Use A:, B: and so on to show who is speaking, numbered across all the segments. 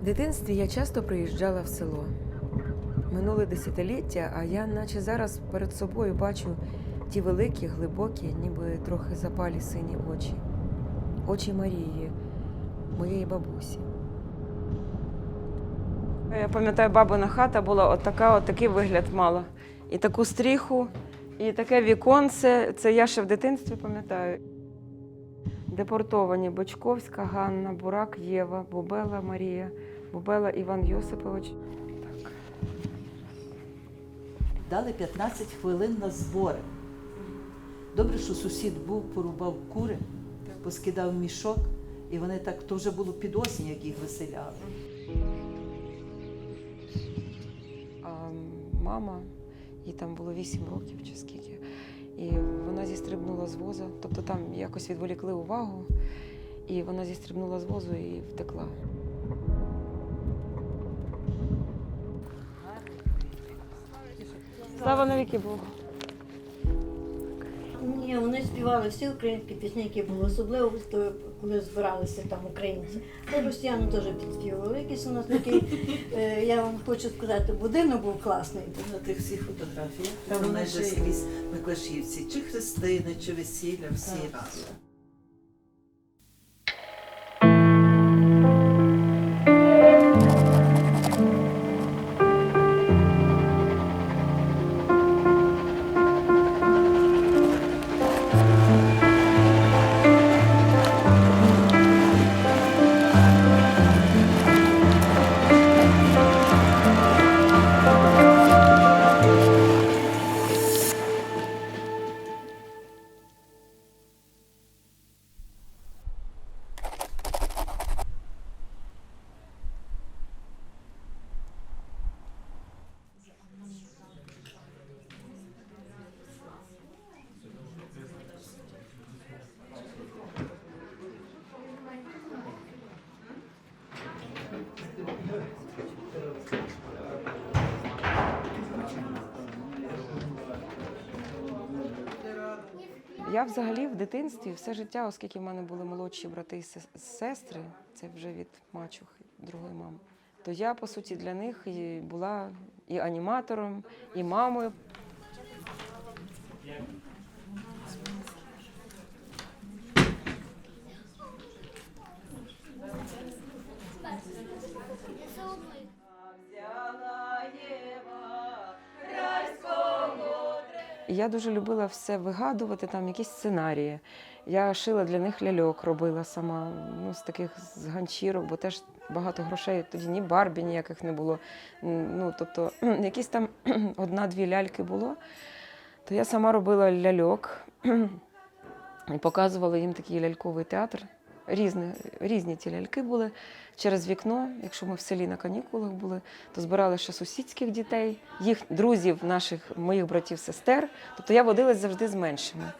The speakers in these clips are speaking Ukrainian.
A: В дитинстві я часто приїжджала в село. Минуле десятиліття, а я наче зараз перед собою бачу ті великі, глибокі, ніби трохи запалі сині очі. Очі Марії, моєї бабусі. Я пам'ятаю, бабина хата була от така, от такий вигляд мала. І таку стріху, і таке віконце. Це я ще в дитинстві пам'ятаю. Депортовані Бочковська, Ганна, Бурак, Єва, Бубела Марія, Бубела Іван Йосипович.
B: Дали 15 хвилин на збори. Добре, що сусід був, порубав кури, поскидав мішок, і вони так, то вже було під осінь, як їх виселяли.
A: А мама, їй там було 8 років чи скільки. І вона зістрибнула з воза, тобто там якось відволікли увагу, і вона зістрибнула з возу і втекла. Слава навіки Богу.
C: Ні, вони співали всі українські пісні, які були, особливо коли збиралися там українці. Та росіяни теж підспівували. Якийсь у нас такий, е, я вам хочу сказати, будинок був класний.
B: На тих всіх фотографіях,
C: Та
B: там
C: вони
B: майже
C: ж-
B: скрізь Миколашівці, чи хрестини, чи весілля, всі разом.
A: Я взагалі в дитинстві все життя, оскільки в мене були молодші брати і сестри, це вже від мачухи, другої мами, то я, по суті, для них і була і аніматором, і мамою. Я дуже любила все вигадувати, там якісь сценарії. Я шила для них ляльок, робила сама ну, з таких з ганчірок, бо теж багато грошей тоді ні барбі ніяких не було. Ну, тобто, якісь там одна-дві ляльки було. То я сама робила ляльок і показувала їм такий ляльковий театр. Різні, різні ті ляльки були через вікно. Якщо ми в селі на канікулах були, то збирали ще сусідських дітей, їх друзів, наших моїх братів, сестер. Тобто я водилась завжди з меншими.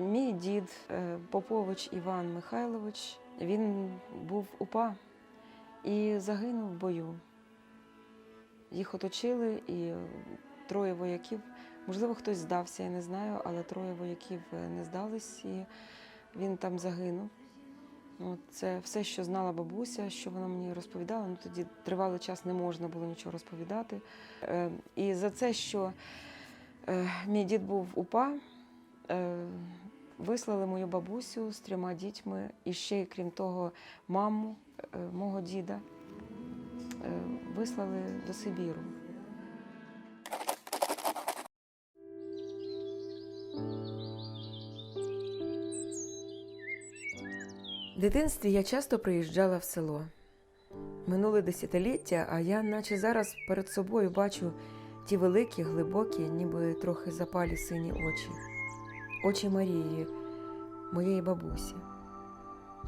A: Мій дід е, Попович Іван Михайлович, він був УПА і загинув в бою. Їх оточили, і троє вояків, можливо, хтось здався, я не знаю, але троє вояків е, не здались, і він там загинув. Це все, що знала бабуся, що вона мені розповідала. Ну, тоді тривалий час не можна було нічого розповідати. Е, І за це, що мій дід був УПА, вислали мою бабусю з трьома дітьми, і ще, крім того, маму е, мого діда е, вислали до Сибіру. В дитинстві я часто приїжджала в село. Минуле десятиліття, а я наче зараз перед собою бачу ті великі, глибокі, ніби трохи запалі сині очі, очі Марії, моєї бабусі.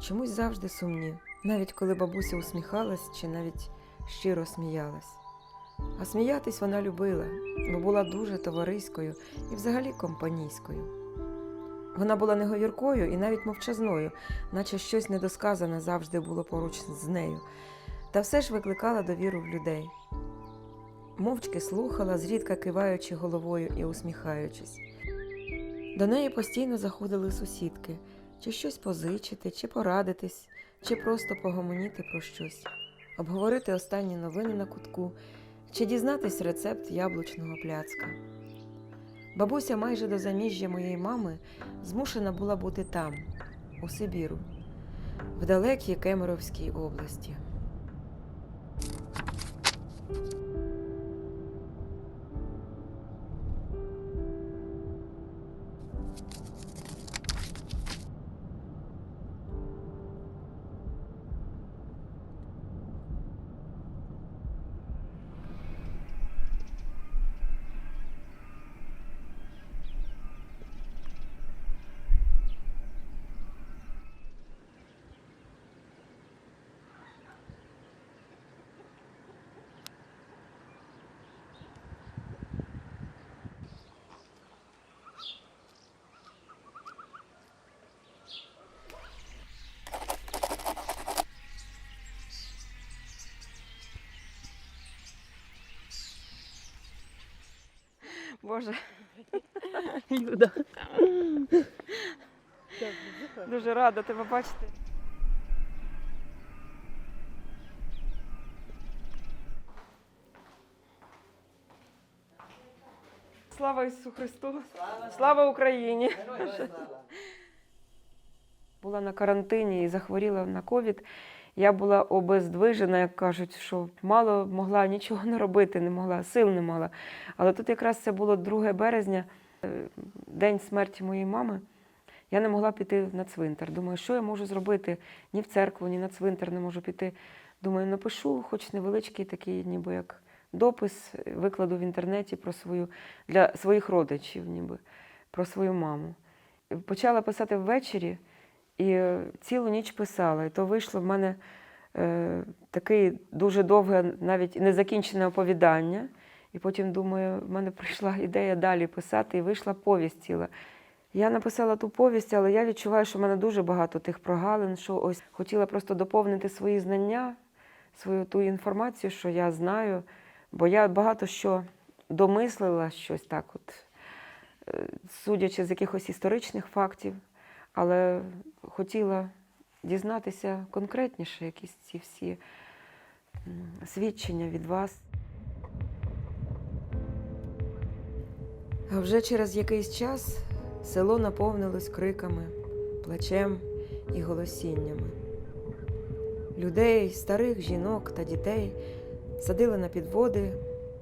A: Чомусь завжди сумні, навіть коли бабуся усміхалась чи навіть щиро сміялась. А сміятись вона любила, бо була дуже товариською і взагалі компанійською. Вона була неговіркою і навіть мовчазною, наче щось недосказане завжди було поруч з нею, та все ж викликала довіру в людей. Мовчки слухала, зрідка киваючи головою і усміхаючись. До неї постійно заходили сусідки, чи щось позичити, чи порадитись, чи просто погомоніти про щось, обговорити останні новини на кутку, чи дізнатись рецепт яблучного пляцка. Бабуся майже до заміжжя моєї мами змушена була бути там, у Сибіру, в далекій Кемеровській області. Боже. Люда. Дуже рада тебе бачити. Слава Ісусу Христу! Слава Україні! Була на карантині і захворіла на ковід. Я була обездвижена, як кажуть, що мало могла нічого не робити, не могла, сил не мала. Але тут якраз це було 2 березня, е, день смерті моєї мами. Я не могла піти на цвинтар. Думаю, що я можу зробити? Ні в церкву, ні на цвинтар не можу піти. Думаю, напишу, хоч невеличкий такий, ніби як допис, викладу в інтернеті про свою для своїх родичів, ніби про свою маму. Почала писати ввечері і цілу ніч писала. І то вийшло в мене е, таке дуже довге, навіть незакінчене оповідання. І потім думаю, в мене прийшла ідея далі писати, і вийшла повість ціла. Я написала ту повість, але я відчуваю, що в мене дуже багато тих прогалин, що ось хотіла просто доповнити свої знання, свою ту інформацію, що я знаю, бо я багато що домислила щось так, от, е, судячи з якихось історичних фактів, але хотіла дізнатися конкретніше якісь ці всі свідчення від вас. А вже через якийсь час село наповнилось криками, плачем і голосіннями. Людей, старих жінок та дітей садили на підводи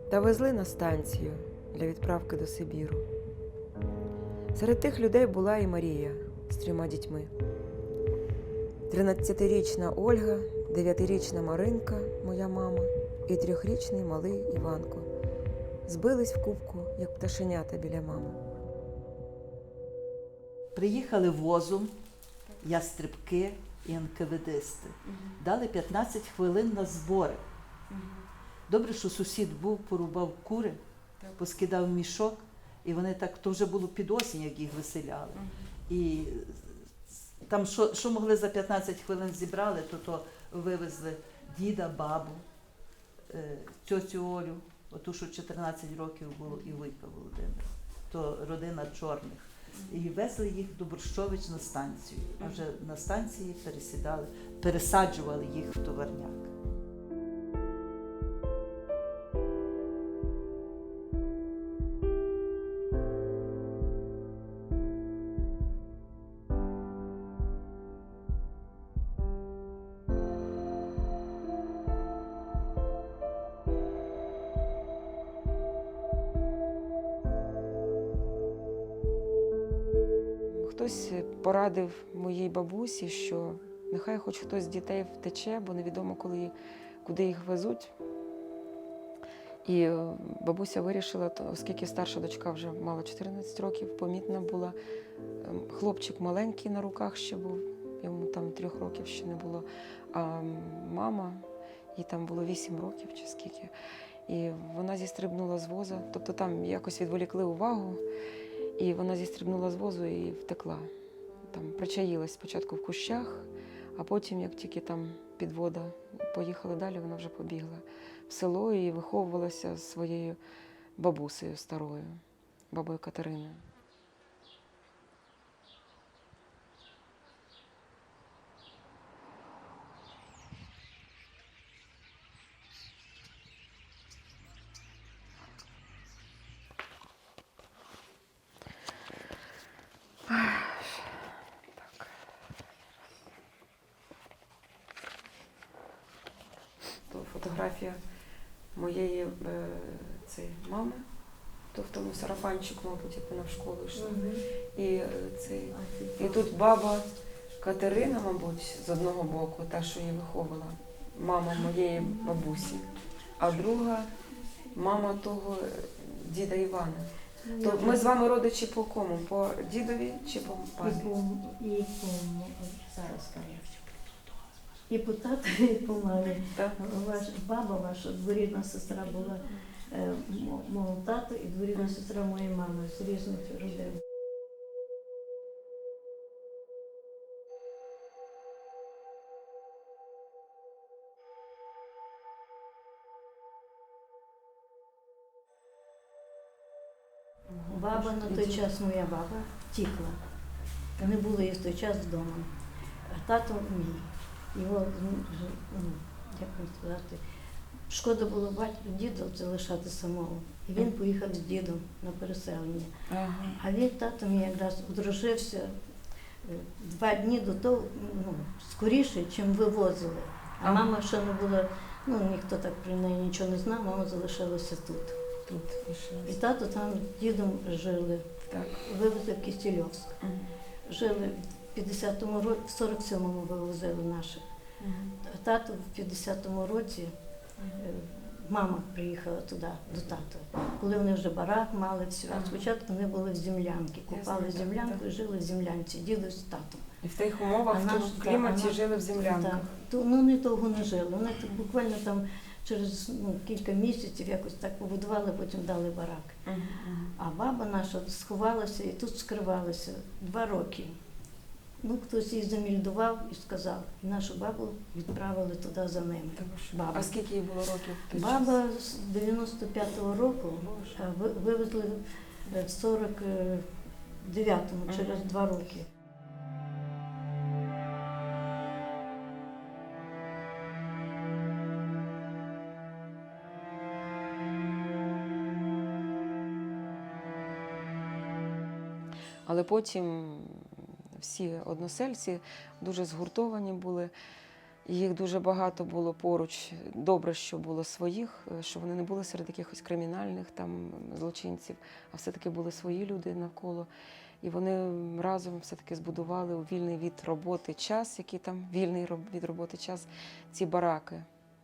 A: та везли на станцію для відправки до Сибіру. Серед тих людей була і Марія з трьома дітьми. 13-річна Ольга, 9-річна Маринка, моя мама, і трьохрічний малий Іванко збились в кубку, як пташенята біля мами.
B: Приїхали возом, ястрибки і НКВДисти. Дали 15 хвилин на збори. Добре, що сусід був, порубав кури, поскидав мішок, і вони так, то вже було під осінь, як їх виселяли. І там, що, що могли за 15 хвилин зібрали, то то вивезли діда, бабу, е, Олю, оту, що 14 років було, і Вуйка Володимира, то родина чорних. І везли їх до Борщович на станцію. А вже на станції пересідали, пересаджували їх в товарняк.
A: Порадив моїй бабусі, що нехай хоч хтось з дітей втече, бо невідомо, коли, куди їх везуть. І е, бабуся вирішила, оскільки старша дочка вже мала 14 років, помітна була. ем, Хлопчик маленький на руках ще був, йому там трьох років ще не було. А мама, їй там було 8 років чи скільки. І вона зістрибнула з воза, тобто там якось відволікли увагу, і вона зістрибнула з возу і втекла. Там причаїлась спочатку в кущах, а потім, як тільки там підвода поїхала далі, вона вже побігла в село і виховувалася зі своєю бабусею старою, бабою Катериною. То фотографія моєї е, цієї мами, то в тому мабуть, як вона в школу йшла. І, е, цей, і тут баба Катерина, мабуть, з одного боку, та, що її виховувала, мама моєї бабусі, а друга мама того е, діда Івана. То ми з вами родичі по кому? По дідові чи по
C: І
A: папі?
C: по, і по зараз скажу. І по тату, і по мамі.
A: Так?
C: Ваш, баба ваша, дворідна сестра була мого тату і дворідна сестра моєї мами з різних родин. Баба на той час, моя баба, втікла. Не було її в той час вдома. А тато мій. Його, ну, ну, як сказати, шкода було батьку діду залишати самого. І він поїхав з дідом на переселення.
A: Ага.
C: А він тато мій якраз одружився е, два дні до того, ну, скоріше, чим вивозили. А
A: Ага.
C: мама ще не була, ну ніхто так про неї нічого не знав, мама залишилася тут.
A: Тут.
C: І тато там з дідом жили,
A: Так.
C: вивезли в Кістільовськ.
A: Мгм.
C: Жили в 50-му році, в 47-му вивозили наших.
A: Мгм.
C: А Тато в 50-му році мама приїхала туди, до тата. Коли вони вже барак мали все. А спочатку вони були в землянки,
A: Я
C: купали
A: знаю,
C: землянку і жили в землянці, дідусь з татом.
A: І в тих умовах,
C: А
A: в тому кліматі
C: а наш-
A: жили в землянках.
C: Так. Ну не довго не жили. Вони так буквально там через ну, кілька місяців якось так побудували, потім дали барак.
A: Мгм, мгм.
C: А баба наша сховалася і тут скривалася два роки. Ну, хтось її замільдував і сказав. І нашу бабу відправили туди за ними. Баба.
A: А скільки їй було років?
C: Баба з 95-го року
A: Боже.
C: вивезли в 49-му,
A: Мгм.
C: через два роки.
A: Але потім всі односельці дуже згуртовані були. Їх дуже багато було поруч. Добре, що було своїх, е, що вони не були серед якихось кримінальних там злочинців, а все-таки були свої люди навколо. І вони разом все-таки збудували у вільний від роботи час, який там вільний від роботи час, ці бараки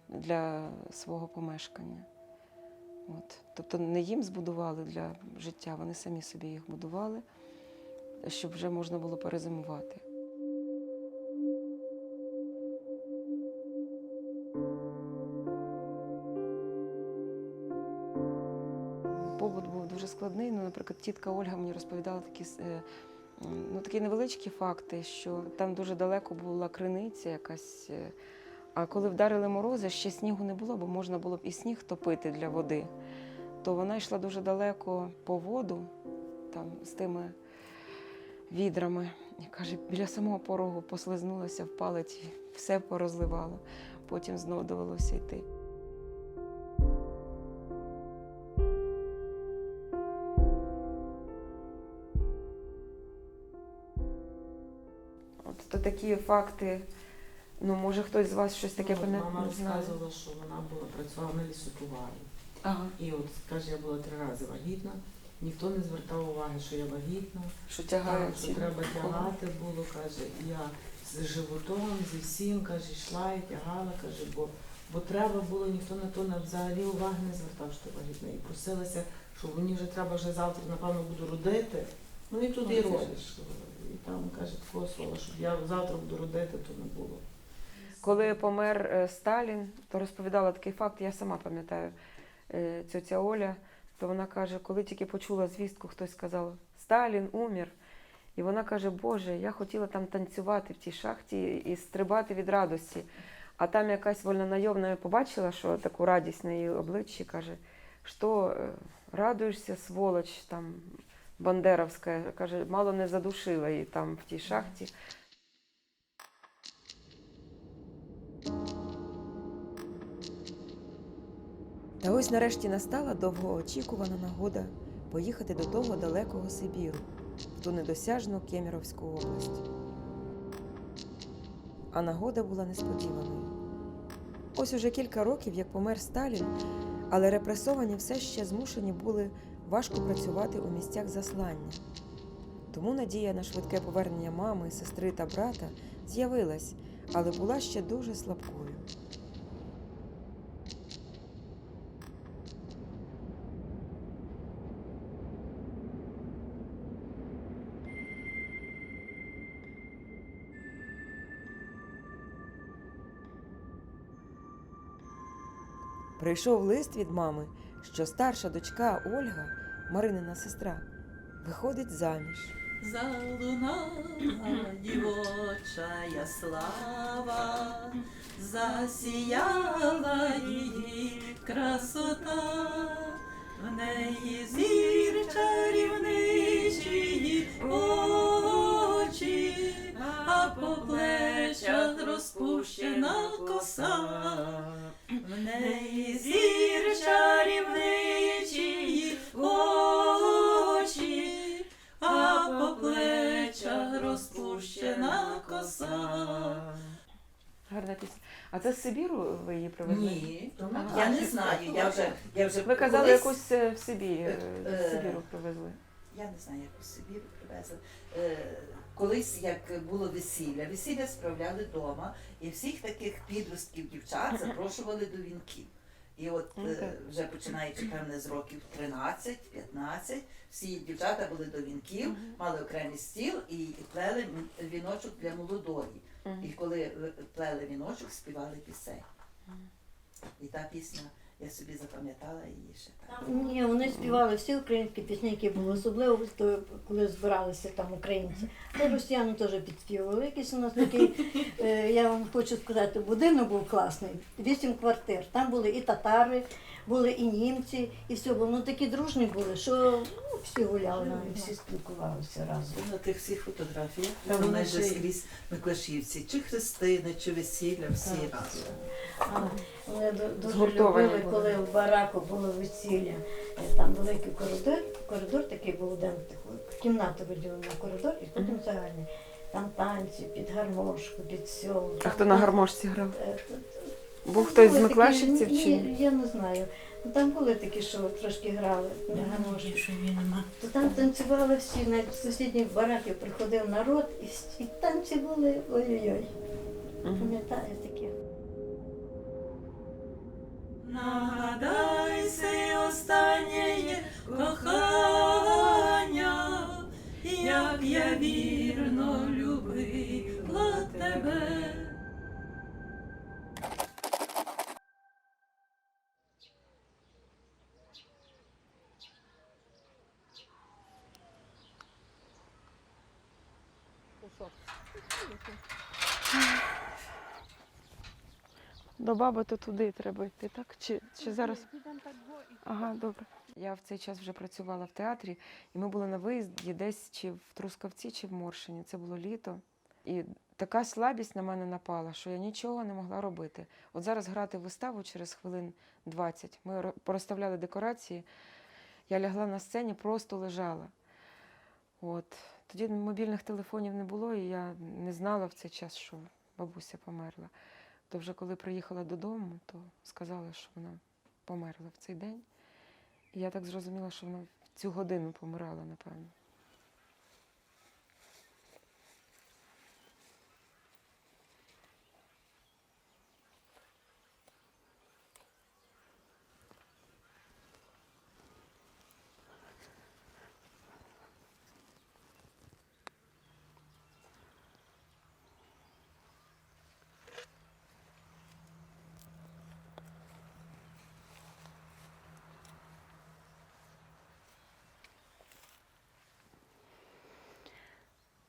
A: для свого помешкання. От. Тобто не їм збудували для життя, вони самі собі їх будували, щоб вже можна було перезимувати. Побут був дуже складний. Ну, наприклад, тітка Ольга мені розповідала такі, е, ну, такі невеличкі факти, що там дуже далеко була криниця якась. е, А коли вдарили морози, ще снігу не було, бо можна було б і сніг топити для води. То вона йшла дуже далеко по воду, там з тими відрами. І каже, біля самого порогу послизнулася в палець, і все порозливало. Потім знову довелося йти. От то такі факти. Ну, може, хтось з вас щось таке
D: Ну,
A: пам'ятає?
D: Мама розказувала, що вона була працювала на лісотуварі.
A: Ага.
D: І от каже, я була три рази вагітна. Ніхто не звертав уваги, що я вагітна.
A: Що
D: Так, що треба тягати було, каже, я з животом, зі всім, каже, йшла і тягала, каже, бо Бо треба було, ніхто на то на взагалі уваги не звертав, що вагітна. І просилася, що мені вже треба вже завтра, напевно, буду родити. Ну і туди родиш. І там каже такого слова, щоб я завтра буду родити, то не було.
A: Коли помер е, Сталін, то розповідала такий факт, я сама пам'ятаю е, ця Оля, то вона каже, коли тільки почула звістку, хтось сказав, Сталін умер. І вона каже, Боже, я хотіла там танцювати в тій шахті і стрибати від радості. А там якась вольнонайомна побачила, що таку радість на її обличчі, каже, що е, радуєшся, сволоч, там Бандеровська, каже, мало не задушила її там в тій шахті. Та ось нарешті настала довгоочікувана нагода поїхати до того далекого Сибіру, в ту недосяжну Кемеровську область. А нагода була несподіваною. Ось уже кілька років, як помер Сталін, але репресовані все ще змушені були важко працювати у місцях заслання. Тому надія на швидке повернення мами, сестри та брата з'явилась, але була ще дуже слабкою. Прийшов лист від мами, що старша дочка Ольга, Маринина сестра, виходить заміж.
B: Залунала дівочая слава, засіяла її красота, в неї зір чарівничі очі, а по плечах розпущена коса. В неї зір чарівничі очі, а по плечах розпущена коса.
A: Гарна пісня. А це з Сибіру ви її привезли?
B: Ні,
A: Ага.
B: я не знаю. Я вже, я вже
A: Ви казали,
B: колись-
A: якусь е, в Сибірі, е,
B: Е,
A: з Сибіру привезли.
B: Я не знаю, як у Сибіру привезли. Е, колись як було весілля, весілля справляли вдома, і всіх таких підростків дівчат запрошували до вінків. І от е, вже починаючи певне з років 13-15, всі дівчата були до вінків, мали окремий стіл і плели віночок для молодої. І коли е, плели віночок, співали пісень. І та пісня, я собі запам'ятала її ще так.
C: Ні, вони співали всі українські пісні, які були, особливо то, коли збиралися там українці. Та росіяни теж підспівували. Якийсь у нас такий, е, я вам хочу сказати, будинок був класний, вісім квартир. Там були і татари, були і німці, і все було. Ну такі дружні були, що ну, всі гуляли, всі спілкувалися разом.
B: На тих всіх фотографіях
D: Та
B: вони
D: вони
B: майже
D: й-
B: скрізь Миклашівці, чи хрестини, чи весілля, всі разом.
C: А, Вони дуже любили, коли в бараку було весілля. Е, Там великий коридор, коридор такий був, один таку кімнату виділена коридор і потім загальний. Там танці під гармошку, під сьому.
A: А хто на гармошці грав?
C: Е,
A: Був хтось з
C: були
A: Миклашівців чи
C: ні?
A: ні?
C: Я не знаю. Ну, Там були такі, що трошки грали на гармошці. То там танцювали всі, навіть з сусідніх бараків приходив народ, і, і танці були ой-ой-ой. Пам'ятаю таке.
B: Нагадайся останнє кохання, як я вірно любила тебе.
A: До баби то туди треба йти, так? Чи, чи зараз? Ага, добре. Я в цей час вже працювала в театрі, і ми були на виїзді десь чи в Трускавці, чи в Моршині. Це було літо. І така слабість на мене напала, що я нічого не могла робити. От зараз грати виставу через хвилин 20. Ми ро- порозставляли декорації. Я лягла на сцені, просто лежала. От. Тоді мобільних телефонів не було, і я не знала в цей час, що бабуся померла. То вже коли приїхала додому, то сказали, що вона померла в цей день. І я так зрозуміла, що вона в цю годину помирала, напевно.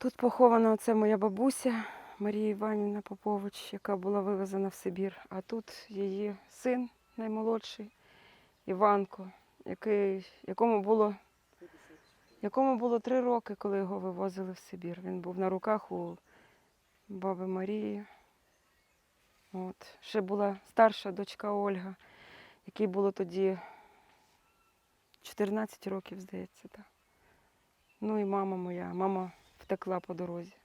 A: Тут похована оце моя бабуся Марія Іванівна Попович, яка була вивезена в Сибір. А тут її син наймолодший Іванко, який, якому було якому було три роки, коли його вивозили в Сибір. Він був на руках у баби Марії. От. Ще була старша дочка Ольга, якій було тоді 14 років, здається. Так. Ну і мама моя. Мама втекла по дорозі.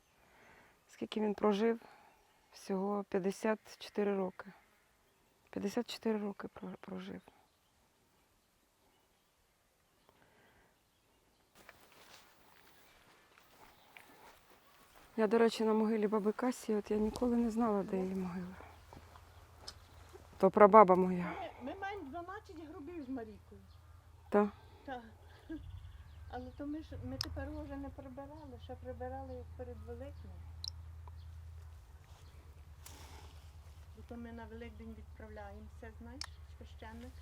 A: Скільки він прожив? Всього 54 роки. 54 роки прожив. Я, до речі, на могилі баби Касі, от я ніколи не знала, де її могила. То прабаба моя.
E: Ми маємо 12 грубів з Марійкою. Так. Але то ми ж ми тепер вже не прибирали, ще прибирали перед Великднем. Бо то ми на Великдень відправляємося, знаєш, священник,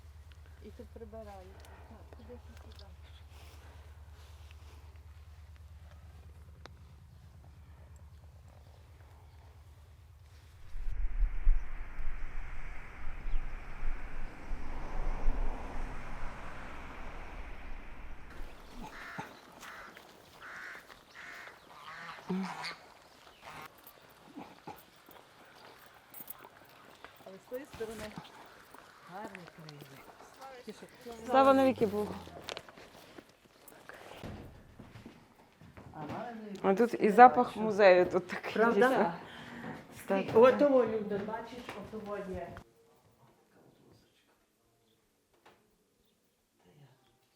E: і тут прибирають. Так, іди сюди.
B: Але з тої сторони гарний краєвид.
A: Слава навіки Богу.
B: А
A: тут і запах музею тут такий.
B: Правда?
A: Так.
E: Отого люди, бачиш, отого є.
B: Та я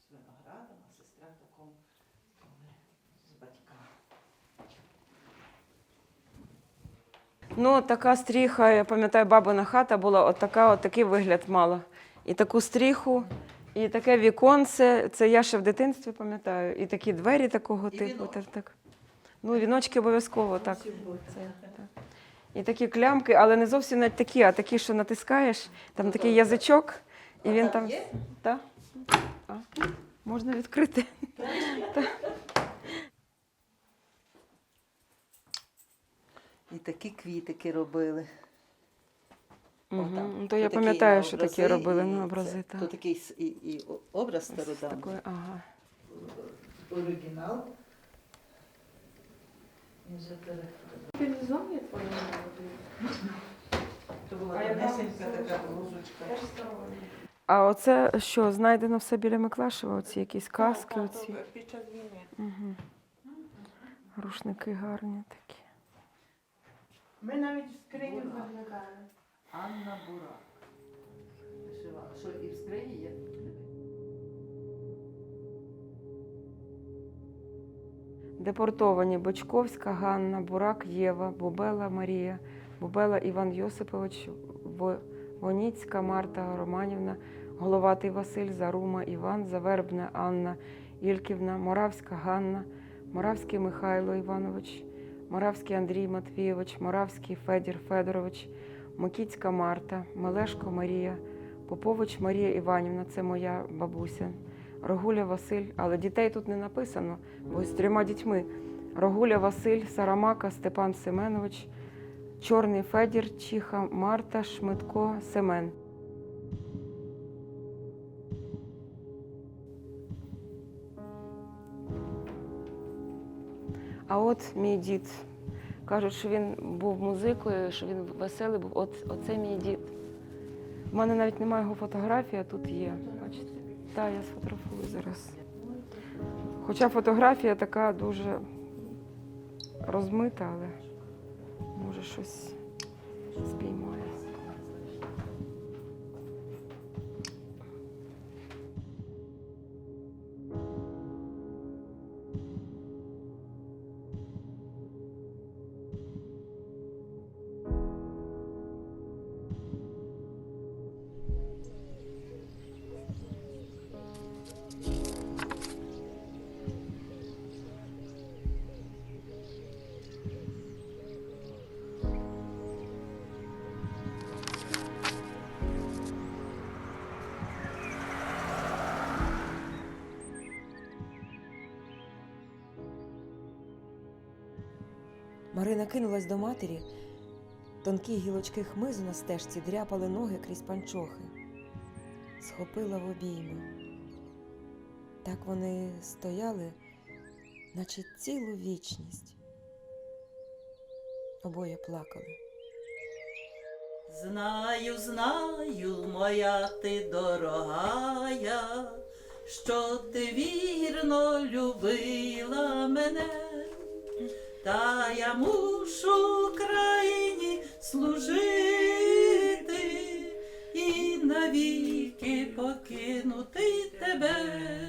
B: з виноградом, а сестра в такому коли з батьками.
A: Ну, така стріха, я пам'ятаю, бабина хата була, от така, от такий вигляд мала. І таку стріху, і таке віконце. Це я ще в дитинстві пам'ятаю. І такі двері такого
B: І
A: типу. Так, так. Ну, віночки обов'язково, так. Це, так. І такі клямки, але не зовсім навіть такі, а такі, що натискаєш, там такий язичок, і він
B: там
A: там.
B: є?
A: Та? А, можна відкрити.
B: І такі квітики робили.
A: Ну, То я пам'ятаю, що такі робили
B: і
A: ну,
B: це.
A: образи.
B: То такий і, і образ стародавній.
A: ага.
B: Оригінал. І вже пере-
E: Ти не знає твою молоду?
B: То була
A: А
B: тонесенька така блузочка.
A: А оце що, знайдено все біля Миклашева? Оці якісь каски,
E: Так, так,
A: оці.
E: Під час війни.
A: Угу. Рушники гарні такі.
E: Ми навіть в скриню заглядали.
B: Анна Бурак. Вишивала. Що і в скрині є?
A: Депортовані Бочковська, Ганна, Бурак, Єва, Бубела Марія, Бубела Іван Йосипович, Воніцька Марта Романівна, Головатий Василь, Зарума Іван, Завербна Анна Ільківна, Моравська Ганна, Моравський Михайло Іванович, Моравський Андрій Матвійович, Моравський Федір Федорович, Мокіцька Марта, Мелешко Марія, Попович Марія Іванівна, це моя бабуся. Рогуля Василь, але дітей тут не написано, бо з трьома дітьми. Рогуля Василь, Сарамака, Степан Семенович, Чорний Федір, Чіха, Марта, Шмитко, Семен. А от мій дід. Кажуть, що він був музикою, що він веселий був. От, оце мій дід. У мене навіть немає його фотографії, а тут є. Бачите? Так, я сфотографую зараз. Хоча фотографія така дуже розмита, але може щось спіймає. Марина кинулась до матері. Тонкі гілочки хмизу на стежці дряпали ноги крізь панчохи. Схопила в обійми. Так вони стояли, наче цілу вічність. Обоє плакали.
B: Знаю, знаю, моя ти дорогая, що ти вірно любила мене, та я мушу країні служити і навіки покинути тебе.